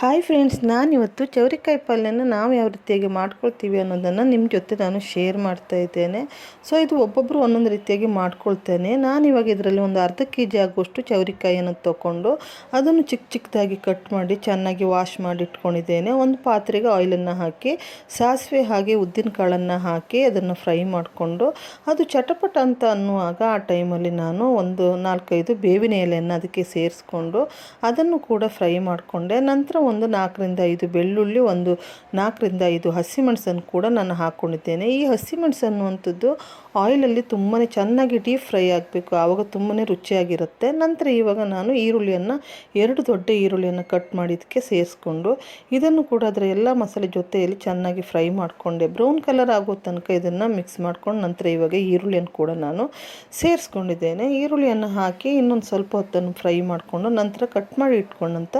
Hi friends ನಾನಿವತ್ತು ಚೌರಿಕಾಯಿ ಪಲ್ಯನ ನಾವು ಯಾವ ರೀತಿಯಾಗಿ ಮಾಡ್ಕೊಳ್ತೀವಿ ಅನ್ನೋದನ್ನು ನಿಮ್ಮ ಜೊತೆ ನಾನು ಶೇರ್ ಮಾಡ್ತಾ ಇದ್ದೇನೆ. ಸೊ ಇದು ಒಬ್ಬೊಬ್ಬರು ಒಂದೊಂದು ರೀತಿಯಾಗಿ ಮಾಡ್ಕೊಳ್ತೇನೆ. ನಾನು ಇವಾಗ ಇದರಲ್ಲಿ ಒಂದು ಅರ್ಧ ಕೆ ಜಿ ಆಗುವಷ್ಟು ಚೌರಿಕಾಯಿಯನ್ನು ತೊಗೊಂಡು ಅದನ್ನು ಚಿಕ್ಕ ಚಿಕ್ಕದಾಗಿ ಕಟ್ ಮಾಡಿ ಚೆನ್ನಾಗಿ ವಾಶ್ ಮಾಡಿ ಇಟ್ಕೊಂಡಿದ್ದೇನೆ. ಒಂದು ಪಾತ್ರೆಗೆ ಆಯಿಲನ್ನು ಹಾಕಿ, ಸಾಸಿವೆ ಹಾಗೆ ಉದ್ದಿನ ಕಾಳನ್ನು ಹಾಕಿ ಅದನ್ನು ಫ್ರೈ ಮಾಡಿಕೊಂಡು, ಅದು ಚಟಪಟ ಅಂತ ಅನ್ನುವಾಗ ಆ ಟೈಮಲ್ಲಿ ನಾನು ಒಂದು ನಾಲ್ಕೈದು ಬೇವಿನ ಎಲೆಯನ್ನು ಅದಕ್ಕೆ ಸೇರಿಸ್ಕೊಂಡು ಅದನ್ನು ಕೂಡ ಫ್ರೈ ಮಾಡಿಕೊಂಡೆ. ನಂತರ ಒಂದು ನಾಲ್ಕರಿಂದ ಐದು ಬೆಳ್ಳುಳ್ಳಿ, ಒಂದು ನಾಲ್ಕರಿಂದ ಐದು ಹಸಿಮೆಣಸನ್ನು ಕೂಡ ನಾನು ಹಾಕ್ಕೊಂಡಿದ್ದೇನೆ ಈ ಹಸಿಮೆಣಸು ಅನ್ನುವಂಥದ್ದು ಆಯಿಲಲ್ಲಿ ತುಂಬಾ ಚೆನ್ನಾಗಿ ಡೀಪ್ ಫ್ರೈ ಆಗಬೇಕು. ಆವಾಗ ತುಂಬಾ ರುಚಿಯಾಗಿರುತ್ತೆ. ನಂತರ ಇವಾಗ ನಾನು ಈರುಳ್ಳಿಯನ್ನು, ಎರಡು ದೊಡ್ಡ ಈರುಳ್ಳಿಯನ್ನು ಕಟ್ ಮಾಡಿದ್ದಕ್ಕೆ ಸೇರಿಸ್ಕೊಂಡು ಇದನ್ನು ಕೂಡ ಅದರ ಎಲ್ಲ ಮಸಾಲೆ ಜೊತೆಯಲ್ಲಿ ಚೆನ್ನಾಗಿ ಫ್ರೈ ಮಾಡಿಕೊಂಡೆ. ಬ್ರೌನ್ ಕಲರ್ ಆಗೋ ತನಕ ಇದನ್ನು ಮಿಕ್ಸ್ ಮಾಡ್ಕೊಂಡು ನಂತರ ಇವಾಗ ಈರುಳ್ಳಿಯನ್ನು ಕೂಡ ನಾನು ಸೇರಿಸ್ಕೊಂಡಿದ್ದೇನೆ. ಈರುಳ್ಳಿಯನ್ನು ಹಾಕಿ ಇನ್ನೊಂದು ಸ್ವಲ್ಪ ಹೊತ್ತನ್ನು ಫ್ರೈ ಮಾಡಿಕೊಂಡು ನಂತರ ಕಟ್ ಮಾಡಿ ಇಟ್ಕೊಂಡಂಥ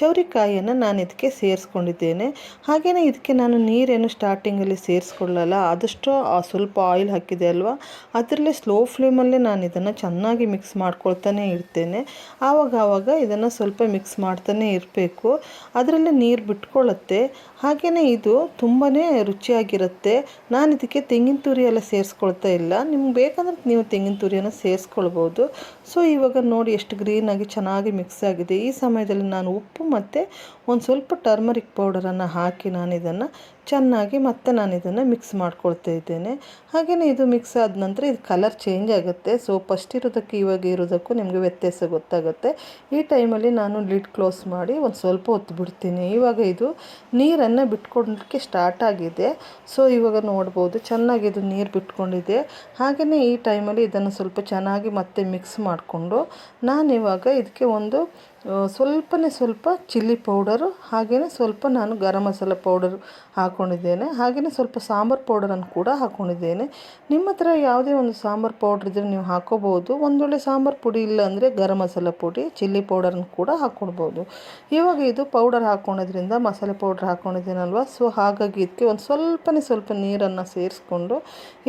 ಚೌರಿಕಾಯಿಯನ್ನು ನಾನು ಇದಕ್ಕೆ ಸೇರಿಸ್ಕೊಂಡಿದ್ದೇನೆ. ಹಾಗೆಯೇ ಇದಕ್ಕೆ ನಾನು ನೀರೇನು ಸ್ಟಾರ್ಟಿಂಗಲ್ಲಿ ಸೇರಿಸ್ಕೊಳ್ಳಲ್ಲ. ಆದಷ್ಟು ಸ್ವಲ್ಪ ಆಯಿಲ್ ಹಾಕಿದೆ ಅಲ್ವಾ? ಅದರಲ್ಲೇ ಸ್ಲೋ ಫ್ಲೇಮಲ್ಲೇ ನಾನು ಇದನ್ನು ಚೆನ್ನಾಗಿ ಮಿಕ್ಸ್ ಮಾಡ್ಕೊಳ್ತಾನೆ ಇರ್ತೇನೆ. ಆವಾಗ ಆವಾಗ ಇದನ್ನು ಸ್ವಲ್ಪ ಮಿಕ್ಸ್ ಮಾಡ್ತಾನೆ ಇರಬೇಕು. ಅದರಲ್ಲೇ ನೀರು ಬಿಟ್ಕೊಳ್ಳುತ್ತೆ ಹಾಗೆಯೇ ಇದು ತುಂಬಾ ರುಚಿಯಾಗಿರುತ್ತೆ. ನಾನು ಇದಕ್ಕೆ ತೆಂಗಿನ ತುರಿ ಎಲ್ಲ ಸೇರಿಸ್ಕೊಳ್ತಾ ಇಲ್ಲ. ನಿಮ್ಗೆ ಬೇಕಂದ್ರೆ ನೀವು ತೆಂಗಿನ ತುರಿಯನ್ನು ಸೇರಿಸ್ಕೊಳ್ಬೋದು. ಸೊ ಇವಾಗ ನೋಡಿ ಎಷ್ಟು ಗ್ರೀನಾಗಿ ಚೆನ್ನಾಗಿ ಮಿಕ್ಸ್ ಆಗಿದೆ. ಈ ಸಮಯದಲ್ಲಿ ನಾನು ಉಪ್ಪು ಮತ್ತು ಒಂದು ಸ್ವಲ್ಪ ಟರ್ಮರಿಕ್ ಪೌಡರನ್ನು ಹಾಕಿ ನಾನು ಇದನ್ನು ಚೆನ್ನಾಗಿ ಮತ್ತೆ ನಾನು ಇದನ್ನು ಮಿಕ್ಸ್ ಮಾಡ್ಕೊಳ್ತಾ ಇದ್ದೇನೆ. ಹಾಗೆಯೇ ಇದು ಮಿಕ್ಸ್ ಆದ ನಂತರ ಇದು ಕಲರ್ ಚೇಂಜ್ ಆಗುತ್ತೆ. ಸೊ ಫಸ್ಟ್ ಇರೋದಕ್ಕೆ ಇವಾಗ ಇರೋದಕ್ಕೂ ನಿಮಗೆ ವ್ಯತ್ಯಾಸ ಗೊತ್ತಾಗುತ್ತೆ. ಈ ಟೈಮಲ್ಲಿ ನಾನು ಲಿಡ್ ಕ್ಲೋಸ್ ಮಾಡಿ ಒಂದು ಸ್ವಲ್ಪ ಹೊತ್ತು ಬಿಡ್ತೀನಿ. ಇವಾಗ ಇದು ನೀರನ್ನು ಬಿಟ್ಕೊಳ್ಲಿಕ್ಕೆ ಸ್ಟಾರ್ಟ್ ಆಗಿದೆ. ಸೊ ಇವಾಗ ನೋಡ್ಬೋದು ಚೆನ್ನಾಗಿ ಇದು ನೀರು ಬಿಟ್ಕೊಂಡಿದೆ. ಹಾಗೆಯೇ ಈ ಟೈಮಲ್ಲಿ ಇದನ್ನು ಸ್ವಲ್ಪ ಚೆನ್ನಾಗಿ ಮತ್ತೆ ಮಿಕ್ಸ್ ಮಾಡಿಕೊಂಡು ನಾನಿವಾಗ ಇದಕ್ಕೆ ಒಂದು ಸ್ವಲ್ಪನೇ ಸ್ವಲ್ಪ ಚಿಲ್ಲಿ ಪೌಡರು ಹಾಗೆಯೇ ಸ್ವಲ್ಪ ನಾನು ಗರಂ ಮಸಾಲ ಪೌಡರ್ ಹಾಕ್ಕೊಂಡಿದ್ದೇನೆ ಹಾಗೆಯೇ ಸ್ವಲ್ಪ ಸಾಂಬಾರು ಪೌಡರನ್ನು ಕೂಡ ಹಾಕ್ಕೊಂಡಿದ್ದೇನೆ ನಿಮ್ಮ ಹತ್ರ ಯಾವುದೇ ಒಂದು ಸಾಂಬಾರು ಪೌಡ್ರ್ ಇದ್ದರೆ ನೀವು ಹಾಕೋಬೋದು ಒಂದೊಳ್ಳೆ ಸಾಂಬಾರು ಪುಡಿ ಇಲ್ಲ ಅಂದರೆ ಗರಂ ಮಸಾಲ ಪುಡಿ, ಚಿಲ್ಲಿ ಪೌಡರನ್ನು ಕೂಡ ಹಾಕ್ಕೊಳ್ಬೋದು ಇವಾಗ ಇದು ಪೌಡರ್ ಹಾಕ್ಕೊಳೋದ್ರಿಂದ ಮಸಾಲೆ ಪೌಡ್ರ್ ಹಾಕ್ಕೊಂಡಿದ್ದೀನಲ್ವ ಸೊ, ಹಾಗಾಗಿ ಇದಕ್ಕೆ ಒಂದು ಸ್ವಲ್ಪನೇ ಸ್ವಲ್ಪ ನೀರನ್ನು ಸೇರಿಸ್ಕೊಂಡು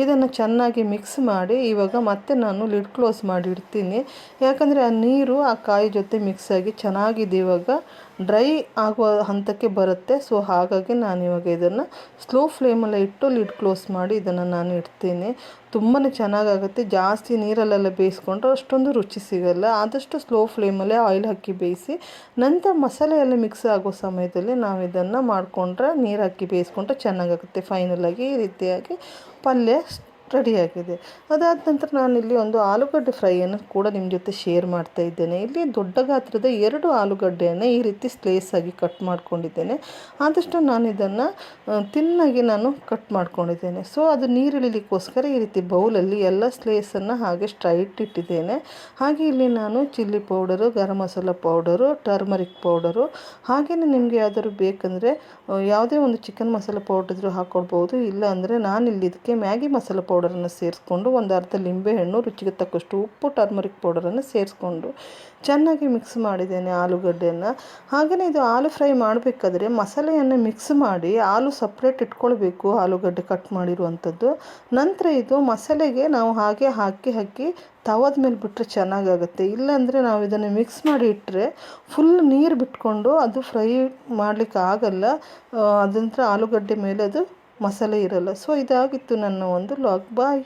ಇದನ್ನು ಚೆನ್ನಾಗಿ ಮಿಕ್ಸ್ ಮಾಡಿ ಇವಾಗ ಮತ್ತೆ ನಾನು ಲಿಡ್ ಕ್ಲೋಸ್ ಮಾಡಿ ಇಡ್ತೀನಿ. ಯಾಕಂದರೆ ಆ ನೀರು ಆ ಕಾಯಿ ಜೊತೆ ಮಿಕ್ಸ್ ಆಗಿ ಚೆನ್ನಾಗಿದೆ ಇವಾಗ. ಡ್ರೈ ಆಗುವ ಹಂತಕ್ಕೆ ಬರುತ್ತೆ. ಸೊ, ಹಾಗಾಗಿ ನಾನು ಇವಾಗ ಇದನ್ನು ಸ್ಲೋ ಫ್ಲೇಮಲ್ಲಿ ಇಟ್ಟು ಲಿಡ್ ಕ್ಲೋಸ್ ಮಾಡಿ ಇದನ್ನು ನಾನು ಇಡ್ತೀನಿ. ತುಂಬಾ ಚೆನ್ನಾಗಾಗುತ್ತೆ. ಜಾಸ್ತಿ ನೀರಲ್ಲೆಲ್ಲ ಬೇಯಿಸ್ಕೊಂಡ್ರೆ ಅಷ್ಟೊಂದು ರುಚಿ ಸಿಗಲ್ಲ. ಆದಷ್ಟು ಸ್ಲೋ ಫ್ಲೇಮಲ್ಲೇ ಆಯಿಲ್ ಹಾಕಿ ಬೇಯಿಸಿ, ನಂತರ ಮಸಾಲೆ ಎಲ್ಲ ಮಿಕ್ಸ್ ಆಗೋ ಸಮಯದಲ್ಲಿ ನಾವು ಇದನ್ನು ಮಾಡಿಕೊಂಡ್ರೆ ನೀರು ಹಾಕಿ ಬೇಯಿಸ್ಕೊಂಡ್ರೆ ಚೆನ್ನಾಗಾಗುತ್ತೆ. ಫೈನಲಾಗಿ ಈ ರೀತಿಯಾಗಿ ಪಲ್ಯ ರೆಡಿಯಾಗಿದೆ. ಅದಾದ ನಂತರ ನಾನಿಲ್ಲಿ ಒಂದು ಆಲೂಗಡ್ಡೆ ಫ್ರೈಯನ್ನು ಕೂಡ ನಿಮ್ಮ ಜೊತೆ ಶೇರ್ ಮಾಡ್ತಾ ಇದ್ದೇನೆ. ಇಲ್ಲಿ ದೊಡ್ಡ ಗಾತ್ರದ ಎರಡು ಆಲೂಗಡ್ಡೆಯನ್ನು ಈ ರೀತಿ ಸ್ಲೇಸ್ ಆಗಿ ಕಟ್ ಮಾಡ್ಕೊಂಡಿದ್ದೇನೆ. ಆದಷ್ಟು ನಾನು ಇದನ್ನು ತಿನ್ನಾಗಿ ನಾನು ಕಟ್ ಮಾಡ್ಕೊಂಡಿದ್ದೇನೆ. ಸೊ ಅದು ನೀರಿಳಿಲಿಕ್ಕೋಸ್ಕರ ಈ ರೀತಿ ಬೌಲಲ್ಲಿ ಎಲ್ಲ ಸ್ಲೇಸನ್ನು ಹಾಗೆ ಸ್ಟ್ರೈಟ್ ಇಟ್ಟಿದ್ದೇನೆ. ಹಾಗೆ ಇಲ್ಲಿ ನಾನು chilli powder garam masala powder turmeric powder ಹಾಗೆಯೇ ನಿಮಗೆ ಯಾವ್ದಾದ್ರು ಬೇಕಂದರೆ ಯಾವುದೇ ಒಂದು ಚಿಕನ್ ಮಸಾಲ ಪೌಡರ್ ಇದ್ರೂ ಹಾಕ್ಕೊಳ್ಬೋದು ಇಲ್ಲ ಅಂದರೆ ಇಲ್ಲಿ ಇದಕ್ಕೆ ಮ್ಯಾಗಿ ಮಸಾಲ ಪೌಡರ್ ಪೌಡರನ್ನು ಸೇರಿಸ್ಕೊಂಡು ಒಂದು ಅರ್ಧ ಲಿಂಬೆಹಣ್ಣು ರುಚಿಗೆ ತಕ್ಕಷ್ಟು ಉಪ್ಪು, ಟರ್ಮರಿಕ್ ಪೌಡರನ್ನು ಸೇರಿಸ್ಕೊಂಡು ಚೆನ್ನಾಗಿ ಮಿಕ್ಸ್ ಮಾಡಿದ್ದೇನೆ ಆಲೂಗಡ್ಡೆಯನ್ನು. ಹಾಗೆಯೇ ಇದು ಆಲೂ ಫ್ರೈ ಮಾಡಬೇಕಾದ್ರೆ ಮಸಾಲೆಯನ್ನು ಮಿಕ್ಸ್ ಮಾಡಿ ಆಲೂ ಸಪ್ರೇಟ್ ಇಟ್ಕೊಳ್ಬೇಕು ಆಲೂಗಡ್ಡೆ ಕಟ್ ಮಾಡಿರುವಂಥದ್ದು. ನಂತರ ಇದು ಮಸಾಲೆಗೆ ನಾವು ಹಾಗೆ ಹಾಕಿ ಹಾಕಿ ತವದ ಮೇಲೆ ಬಿಟ್ಟರೆ ಚೆನ್ನಾಗಾಗುತ್ತೆ. ಇಲ್ಲಾಂದರೆ ನಾವು ಇದನ್ನು ಮಿಕ್ಸ್ ಮಾಡಿ ಇಟ್ಟರೆ ಫುಲ್ ನೀರು ಬಿಟ್ಕೊಂಡು ಅದು ಫ್ರೈ ಮಾಡಲಿಕ್ಕೆ ಆಗಲ್ಲ. ಅದಂತರ ಆಲೂಗಡ್ಡೆ ಮೇಲೆ ಅದು ಮಸಾಲೆ ಇರಲ್ಲ. ಸೊ ಇದಾಗಿತ್ತು ನನ್ನ ಒಂದು ಲಾಗ್ ಬಾಯ್